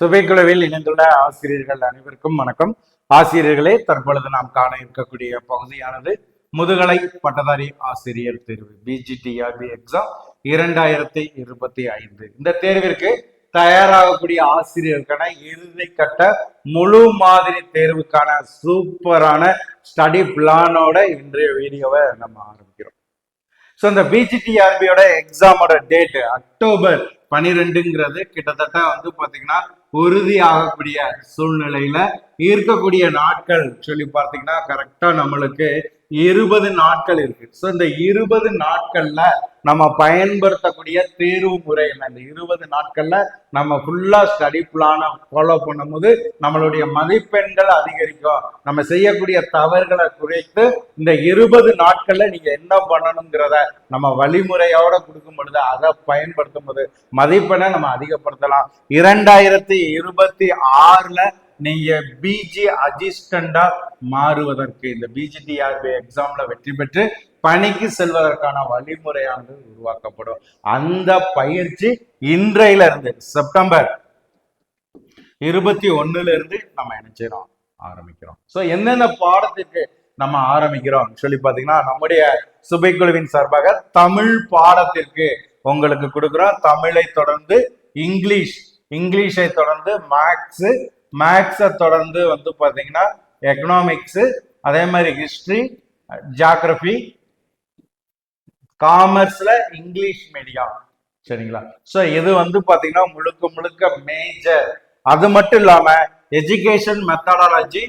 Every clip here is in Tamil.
சுபைக்குழுவில் இணைந்துள்ள ஆசிரியர்கள் அனைவருக்கும் வணக்கம். ஆசிரியர்களே தற்பொழுது நாம் காண இருக்கக்கூடிய பகுதியானது முதுகலை பட்டதாரி ஆசிரியர் தேர்வு பிஜிடிஆர்பி எக்ஸாம் இரண்டாயிரத்தி இருபத்தி ஐந்து. இந்த தேர்விற்கு தயாராகக்கூடிய ஆசிரியருக்கான இறுதி கட்ட முழு மாதிரி தேர்வுக்கான சூப்பரான ஸ்டடி பிளானோட இன்றைய வீடியோவை நம்ம ஆரம்பிக்கிறோம். ஸோ இந்த பிஜிடிஆர்பியோட எக்ஸாமோட டேட் அக்டோபர் பனிரெண்டுங்கிறது கிட்டத்தட்ட வந்து பாத்தீங்கன்னா உறுதி ஆகக்கூடிய சூழ்நிலையில இருக்கக்கூடிய நாட்கள் சொல்லி பார்த்தீங்கன்னா கரெக்டா நம்மளுக்கு இருபது நாட்கள் இருக்கு. ஸோ இந்த இருபது நாட்கள்ல நம்ம பயன்படுத்தக்கூடிய தேர்வு முறை என்ன? இந்த இருபது நாட்கள்ல நம்ம ஃபுல்லா ஸ்டடி பிளானை ஃபாலோ பண்ணும்போது நம்மளுடைய மதிப்பெண்கள் அதிகரிக்கும். நம்ம செய்யக்கூடிய தவறுகளை குறைத்து இந்த இருபது நாட்கள்ல நீங்க என்ன பண்ணணுங்கிறத நம்ம வழிமுறையோட கொடுக்கும் பொழுது அதை பயன்படுத்தும் போது மதிப்பெண்ணை நம்ம அதிகப்படுத்தலாம். இரண்டாயிரத்தி இருபத்தி ஆறுல நீங்க பிஜி அசிஸ்டண்டா மாறுவதற்கு இந்த பிஜிடிஆர்பி எக்ஸாம்ல வெற்றி பெற்று பணிக்கு செல்வதற்கான வழிமுறையானது உருவாக்கப்படும். அந்த பயிற்சி இன்றையில இருந்து செப்டம்பர் இருபத்தி ஒண்ணுல இருந்து நம்ம என்ன செய்யறோம்? ஆரம்பிக்கிறோம். சோ என்னென்ன பாடத்திற்கு நம்ம ஆரம்பிக்கிறோம்? சொல்லி பாத்தீங்கன்னா நம்முடைய சுபைக்குழுவின் சார்பாக தமிழ் பாடத்திற்கு உங்களுக்கு கொடுக்குறோம். தமிழை தொடர்ந்து இங்கிலீஷ் இங்கிலீஷை தொடர்ந்து மேக்ஸு மேக்ஸை தொடர்ந்து வந்து பார்த்தீங்கன்னா எக்கனாமிக்ஸு அதே மாதிரி ஹிஸ்ட்ரி ஜியாகிரபி காமர்ஸில் இங்கிலீஷ் மீடியம் சரிங்களா? ஸோ இது வந்து பார்த்தீங்கன்னா முழுக்க முழுக்க மேஜர் அது மட்டும் இல்லாமல் education methodology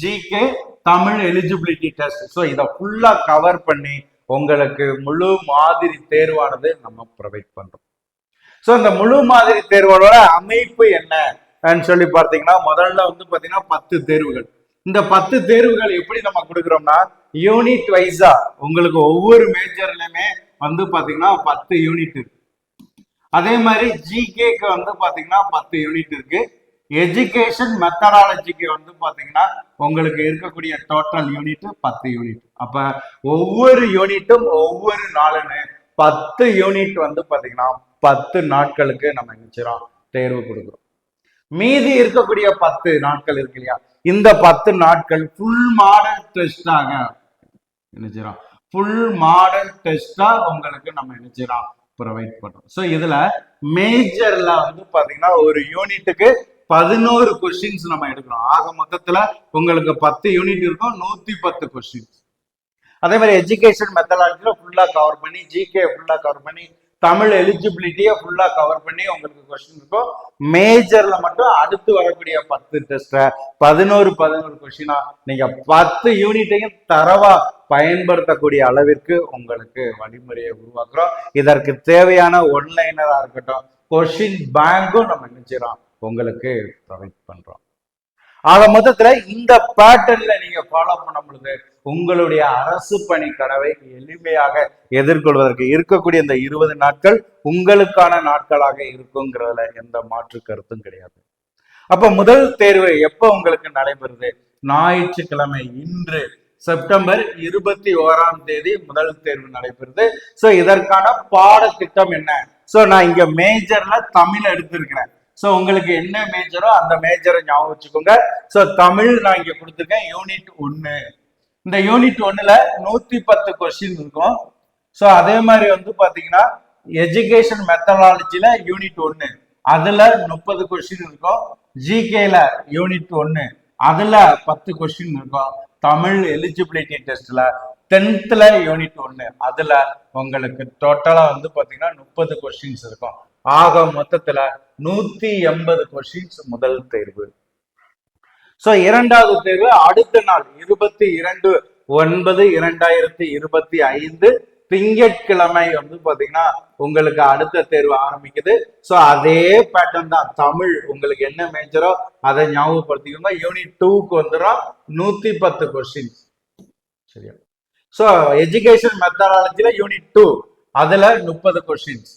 GK Tamil eligibility test so இதை ஃபுல்லாக கவர் பண்ணி உங்களுக்கு முழு மாதிரி தேர்வானது நம்ம ப்ரொவைட் பண்றோம். ஸோ இந்த முழு மாதிரி தேர்வோட அமைப்பு என்ன? சொல்லி பார்த்தீங்கன்னா முதல்ல வந்து பார்த்தீங்கன்னா பத்து தேர்வுகள். இந்த பத்து தேர்வுகள் எப்படி நம்ம கொடுக்குறோம்னா யூனிட் வைஸா உங்களுக்கு ஒவ்வொரு மேஜர்லயுமே வந்து பாத்தீங்கன்னா பத்து யூனிட் இருக்கு. அதே மாதிரி ஜிகேக்கு வந்து பாத்தீங்கன்னா பத்து யூனிட் இருக்கு. எஜுகேஷன் மெத்தடாலஜிக்கு வந்து பாத்தீங்கன்னா உங்களுக்கு இருக்கக்கூடிய டோட்டல் யூனிட் பத்து யூனிட் அப்ப ஒவ்வொரு யூனிட்டும் ஒவ்வொரு நாளுன்னு பத்து யூனிட் வந்து பாத்தீங்கன்னா பத்து நாட்களுக்கு நம்ம நினைச்சிரோம் தேர்வு கொடுக்குறோம். மீதி இருக்கக்கூடிய பத்து நாட்கள் இருக்கு இல்லையா? இந்த பத்து நாட்கள் ஃபுல் மாடல் டெஸ்டாக நினைச்சிடும் ஃபுல் மாடல் டெஸ்டா உங்களுக்கு நம்ம நினைச்சிரோம் ப்ரொவைட் பண்றோம். ஸோ இதுல மேஜர்ல வந்து பாத்தீங்கன்னா ஒரு யூனிட்டுக்கு பதினோரு கொஸ்டின்ஸ் நம்ம எடுக்கிறோம் ஆக மொத்தத்துல உங்களுக்கு பத்து யூனிட் இருக்கும் நூத்தி பத்து கொஸ்டின்ஸ் அதே மாதிரி எஜுகேஷன் மெத்தடாலஜில ஃபுல்லா கவர் பண்ணி ஜிகே ஃபுல்லா கவர் பண்ணி தமிழ் எலிஜிபிலிட்டியை ஃபுல்லா கவர் பண்ணி உங்களுக்கு கொஸ்டின் இருக்கும். மேஜர்ல மட்டும் அடுத்து வரக்கூடிய பத்து டெஸ்ட பதினோரு பதினோரு கொஸ்டினா நீங்க பத்து யூனிட்டையும் தரவா பயன்படுத்தக்கூடிய அளவிற்கு உங்களுக்கு வழிமுறையை உருவாக்குறோம். இதற்கு தேவையான ஒன்லைனரா இருக்கட்டும் கொஸ்டின் பேங்கும் நம்ம நினைச்சிடறோம் உங்களுக்கு ப்ரொவைட் பண்றோம். ஆக மொத்தத்துல இந்த பேட்டர்ன்ல நீங்க ஃபாலோ பண்ணும் பொழுது உங்களுடைய அரசு பணி கனவை எளிமையாக எதிர்கொள்வதற்கு இருக்கக்கூடிய இந்த இருபது நாட்கள் உங்களுக்கான நாட்களாக இருக்குங்கிறதுல எந்த மாற்று கருத்தும் கிடையாது. அப்ப முதல் தேர்வு எப்ப உங்களுக்கு நடைபெறுது? ஞாயிற்றுக்கிழமை இன்று செப்டம்பர் இருபத்தி ஓராம் தேதி முதல் தேர்வு நடைபெறுது. சோ இதற்கான பாடத்திட்டம் என்ன? சோ நான் இங்க மேஜர்ல தமிழ் எடுத்திருக்கிறேன். ஸோ உங்களுக்கு என்ன மேஜரோ அந்த மேஜரை ஞாபகம் வச்சுக்கோங்க. ஸோ தமிழ் நான் இங்கே கொடுத்துருக்கேன் யூனிட் ஒன்னு. இந்த யூனிட் ஒன்னுல நூற்றி பத்து கொஸ்டின் இருக்கும். ஸோ அதே மாதிரி வந்து பார்த்தீங்கன்னா எஜுகேஷன் மெத்தடாலஜியில் யூனிட் ஒன்னு அதில் முப்பது கொஸ்டின் இருக்கும். ஜிகேல யூனிட் ஒன்னு அதில் பத்து கொஸ்டின் இருக்கும். தமிழ் எலிஜிபிலிட்டி டெஸ்ட்டில் டென்த்தில் யூனிட் ஒன்னு அதில் உங்களுக்கு டோட்டலாக வந்து பார்த்தீங்கன்னா முப்பது கொஸ்டின்ஸ் இருக்கும். ஆக மொத்தத்துல நூத்தி எண்பது கொஸ்டின்ஸ் முதல் தேர்வு. சோ இரண்டாவது தேர்வு அடுத்த நாள் இருபத்தி இரண்டு ஒன்பது இரண்டாயிரத்தி இருபத்தி ஐந்து திங்கட்கிழமை வந்து பாத்தீங்கன்னா உங்களுக்கு அடுத்த தேர்வு ஆரம்பிக்குது. சோ அதே பேட்டர்ன் தான். தமிழ் உங்களுக்கு என்ன மேஜரோ அதை ஞாபகப்படுத்திக்கோங்க. யூனிட் டூக்கு வந்துடும் நூத்தி பத்து கொஸ்டின்ஸ் சரியா? சோ எஜுகேஷன் மெத்தடாலஜில யூனிட் டூ அதுல முப்பது கொஸ்டின்ஸ்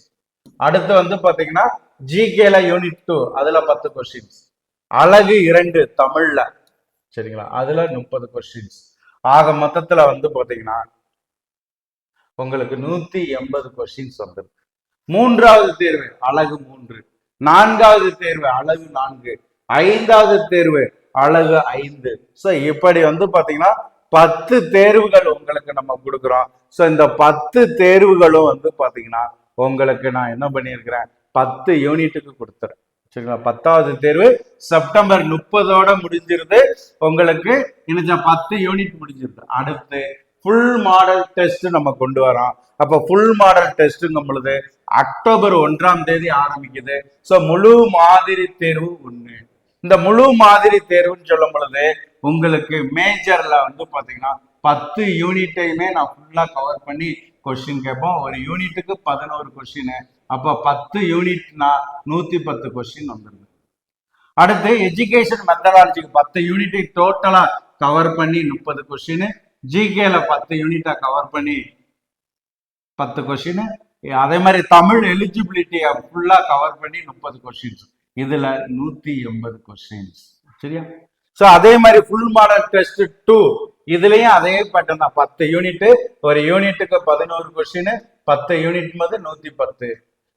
அடுத்து வந்து பாத்தீங்கன்னா ஜிகேல யூனிட் டூ அதுல பத்து கொஸ்டின்ஸ் அழகு இரண்டு தமிழ்ல. சரிங்களா? அதுல முப்பது கொஸ்டின்ஸ் ஆக மொத்தத்துல வந்து பாத்தீங்கன்னா உங்களுக்கு நூத்தி எண்பது கொஸ்டின்ஸ் வந்துருக்கு. மூன்றாவது தேர்வு அழகு மூன்று. நான்காவது தேர்வு அழகு நான்கு. ஐந்தாவது தேர்வு அழகு ஐந்து. ஸோ இப்படி வந்து பாத்தீங்கன்னா பத்து தேர்வுகள் உங்களுக்கு நம்ம கொடுக்குறோம். ஸோ இந்த பத்து தேர்வுகளும் வந்து பாத்தீங்கன்னா உங்களுக்கு நான் என்ன பண்ணியிருக்கிறேன்? பத்து யூனிட்டுக்கு கொடுத்துறேன். சரிங்களா? பத்தாவது தேர்வு செப்டம்பர் முப்பதோட முடிஞ்சிருது. உங்களுக்கு இன்னும் பத்து யூனிட் முடிஞ்சிருது. அடுத்து ஃபுல் மாடல் டெஸ்ட் நம்ம கொண்டு வரோம். அப்போ ஃபுல் மாடல் டெஸ்ட்டுங்கும் பொழுது அக்டோபர் ஒன்றாம் தேதி ஆரம்பிக்குது. ஸோ முழு மாதிரி தேர்வு ஒன்று இந்த முழு மாதிரி தேர்வுன்னு சொல்லும் பொழுது உங்களுக்கு மேஜர்ல வந்து பார்த்தீங்கன்னா பத்து யூனிட்டையுமே நான் ஃபுல்லாக கவர் பண்ணி கொஸ்டின் கேட்போம். ஒரு யூனிட்டுக்கு பதினோரு கொஸ்டின் அப்போ பத்து யூனிட்னா நூத்தி பத்து கொஸ்டின் வந்துடுது அடுத்து எஜுகேஷன் மெத்தடாலஜிக்கு பத்து யூனிட்டை டோட்டலா கவர் பண்ணி முப்பது கொஸ்டின் ஜிகேல பத்து யூனிட்டா கவர் பண்ணி பத்து கொஸ்டின் அதே மாதிரி தமிழ் எலிஜிபிலிட்டியை ஃபுல்லா கவர் பண்ணி முப்பது கொஸ்டின்ஸ் இதுல நூத்தி எண்பது கொஸ்டின்ஸ் சரியா? ஸோ அதே மாதிரி ஃபுல் மாடல் டெஸ்ட் டூ இதுலயும் அதே பேட்டர்ன் தான். பத்து யூனிட் ஒரு யூனிட்டுக்கு பதினோரு கொஸ்டின் பத்து யூனிட் மது நூத்தி பத்து.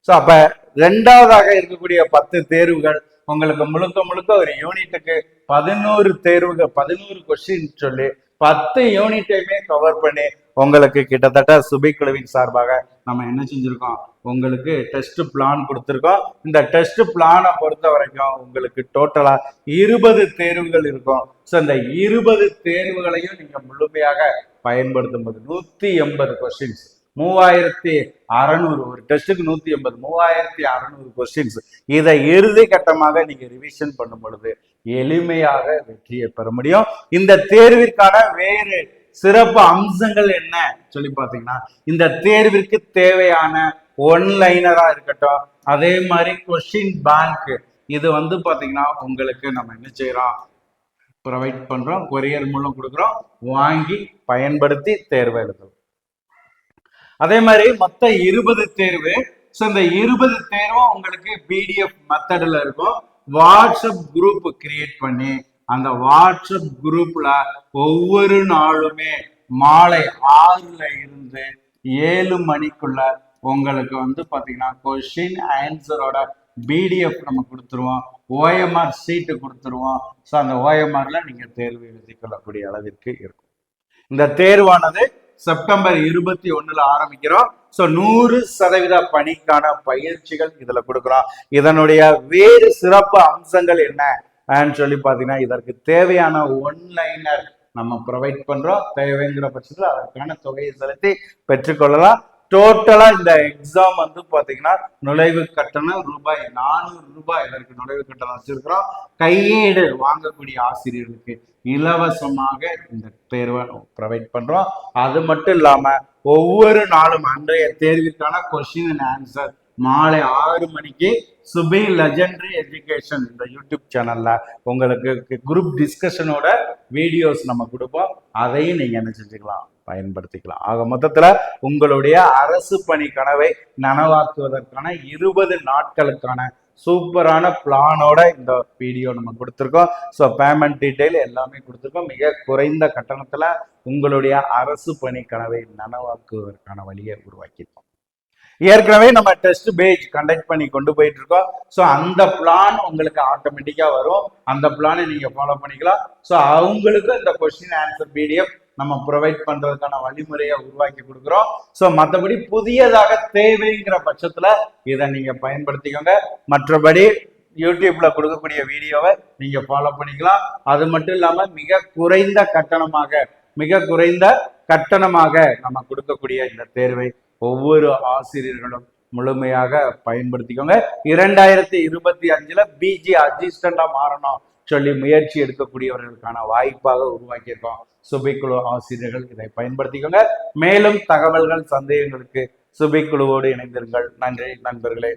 ஸோ அப்ப ரெண்டாவதாக இருக்கக்கூடிய பத்து தேர்வுகள் உங்களுக்கு முழுக்க முழுக்க ஒரு யூனிட்டுக்கு பதினோரு தேர்வுகள் பதினோரு கொஸ்டின் சொல்லி பத்து யூனிட்டையுமே கவர் பண்ணி உங்களுக்கு கிட்டத்தட்ட சுபை குழுவின் சார்பாக நம்ம என்ன செஞ்சிருக்கோம்? உங்களுக்கு டெஸ்ட் பிளான் கொடுத்துருக்கோம். இந்த டெஸ்ட் பிளானை பொறுத்த வரைக்கும் உங்களுக்கு டோட்டலா இருபது தேர்வுகள் இருக்கும். ஸோ இந்த இருபது தேர்வுகளையும் நீங்க முழுமையாக பயன்படுத்தும் போது நூத்தி எண்பது கொஸ்டின்ஸ் மூவாயிரத்தி அறநூறு ஒரு டெஸ்ட்டுக்கு நூத்தி எண்பது மூவாயிரத்தி அறநூறு கொஸ்டின்ஸ் இதை இறுதி கட்டமாக நீங்க ரிவிஷன் பண்ணும் பொழுது எளிமையாக வெற்றியை பெற முடியும். இந்த தேர்விற்கான வேறு சிறப்பு அம்சங்கள் என்ன? சொல்லி பார்த்தீங்கன்னா இந்த தேர்விற்கு தேவையான ஒன்லைனரா இருக்கட்டும் அதே மாதிரி கொஷின் பேங்க் இது வந்து பார்த்தீங்கன்னா உங்களுக்கு நம்ம என்ன செய்கிறோம் ப்ரொவைட் பண்ணுறோம் கொரியர் மூலம் கொடுக்குறோம் வாங்கி பயன்படுத்தி தேர்வு எழுதுறோம் அதே மாதிரி மொத்த இருபது தேர்வு. ஸோ இந்த இருபது தேர்வும் உங்களுக்கு பிடிஎஃப் மெத்தடில் இருக்கும். வாட்ஸ்அப் குரூப் கிரியேட் பண்ணி அந்த வாட்ஸ்அப் குரூப்ல ஒவ்வொரு நாளுமே மாலை ஆறுல இருந்து ஏழு மணிக்குள்ள உங்களுக்கு வந்து பார்த்தீங்கன்னா கொஷின் ஆன்சரோட பிடிஎஃப் நம்ம கொடுத்துருவோம். ஓஎம்ஆர் சீட்டு கொடுத்துருவோம். ஸோ அந்த ஓஎம்ஆரில் நீங்கள் தேர்வு எழுதி கொள்ளக்கூடிய அளவிற்கு இருக்கும். இந்த தேர்வானது செப்டம்பர் இருபத்தி ஒண்ணுல ஆரம்பிக்கிறோம். ஸோ நூறு சதவீத பணிக்கான பயிற்சிகள் இதில் கொடுக்குறோம். இதனுடைய வேறு சிறப்பு அம்சங்கள் என்ன? சொல்லி பார்த்தீங்கன்னா இதற்கு தேவையான ஒன்லைனர் நம்ம ப்ரொவைட் பண்ணுறோம் தேவைங்கிற பட்சத்தில் அதற்கான தொகையை செலுத்தி பெற்றுக்கொள்ளலாம். டோட்டலா இந்த எக்ஸாம் வந்து பாத்தீங்கன்னா நுழைவு கட்டணம் ரூபாய் நானூறு ரூபாய் இதற்கு நுழைவு கட்டணம் வச்சிருக்கிறோம். கையேடு வாங்கக்கூடிய ஆசிரியர்களுக்கு இலவசமாக இந்த தேர்வை ப்ரொவைட் பண்றோம். அது மட்டும் இல்லாம ஒவ்வொரு நாளும் அன்றைய தேர்விற்கான கொஸ்டின் அண்ட் ஆன்சர் மாலை ஆறு மணிக்கு சுபி லெஜண்டரி எஜுகேஷன் இந்த யூடியூப் சேனல்ல உங்களுக்கு குரூப் டிஸ்கஷனோட வீடியோஸ் நம்ம கொடுப்போம். அதையும் நீங்க என்ன செஞ்சுக்கலாம்? பயன்படுத்திக்கலாம். ஆக மொத்தத்துல உங்களுடைய அரசு பணி கனவை நனவாக்குவதற்கான இருபது நாட்களுக்கான சூப்பரான பிளானோட இந்த வீடியோ நம்ம கொடுத்துருக்கோம். ஸோ பேமெண்ட் டீட்டெயில் எல்லாமே கொடுத்துருக்கோம். மிக குறைந்த கட்டணத்தில் உங்களுடைய அரசு பணி கனவை நனவாக்குவதற்கான வழியை உருவாக்கியிருக்கோம். ஏற்கனவே நம்ம டெஸ்ட் பேஜ் கண்டக்ட் பண்ணி கொண்டு போயிட்டு இருக்கோம் ஸோ அந்த பிளான் உங்களுக்கு ஆட்டோமேட்டிக்கா வரும். அந்த பிளானை நீங்க ஃபாலோ பண்ணிக்கலாம். ஸோ அவங்களுக்கு இந்த கொஸ்டின் ஆன்சர் பிடிஎஃப் நம்ம ப்ரொவைட் பண்றதுக்கான வழிமுறையை உருவாக்கி கொடுக்குறோம். ஸோ மற்றபடி புதியதாக தேவைங்கிற பட்சத்துல இதை நீங்க பயன்படுத்திக்கோங்க. மற்றபடி யூடியூப்ல கொடுக்கக்கூடிய வீடியோவை நீங்க ஃபாலோ பண்ணிக்கலாம். அது மட்டும் இல்லாம மிக குறைந்த கட்டணமாக மிக குறைந்த கட்டணமாக நம்ம கொடுக்கக்கூடிய இந்த தேர்வை ஒவ்வொரு ஆசிரியர்களும் முழுமையாக பயன்படுத்திக்கோங்க. இரண்டாயிரத்தி இருபத்தி அஞ்சுல பிஜி அசிஸ்டண்டா மாறணும் சொல்லி முயற்சி எடுக்கக்கூடியவர்களுக்கான வாய்ப்பாக உருவாக்கியிருக்கோம். சுபைக்குழு ஆசிரியர்கள் இதை பயன்படுத்திக்கோங்க. மேலும் தகவல்கள் சந்தேகங்களுக்கு சுபைக்குழுவோடு இணைந்திருங்கள். நன்றி நண்பர்களே.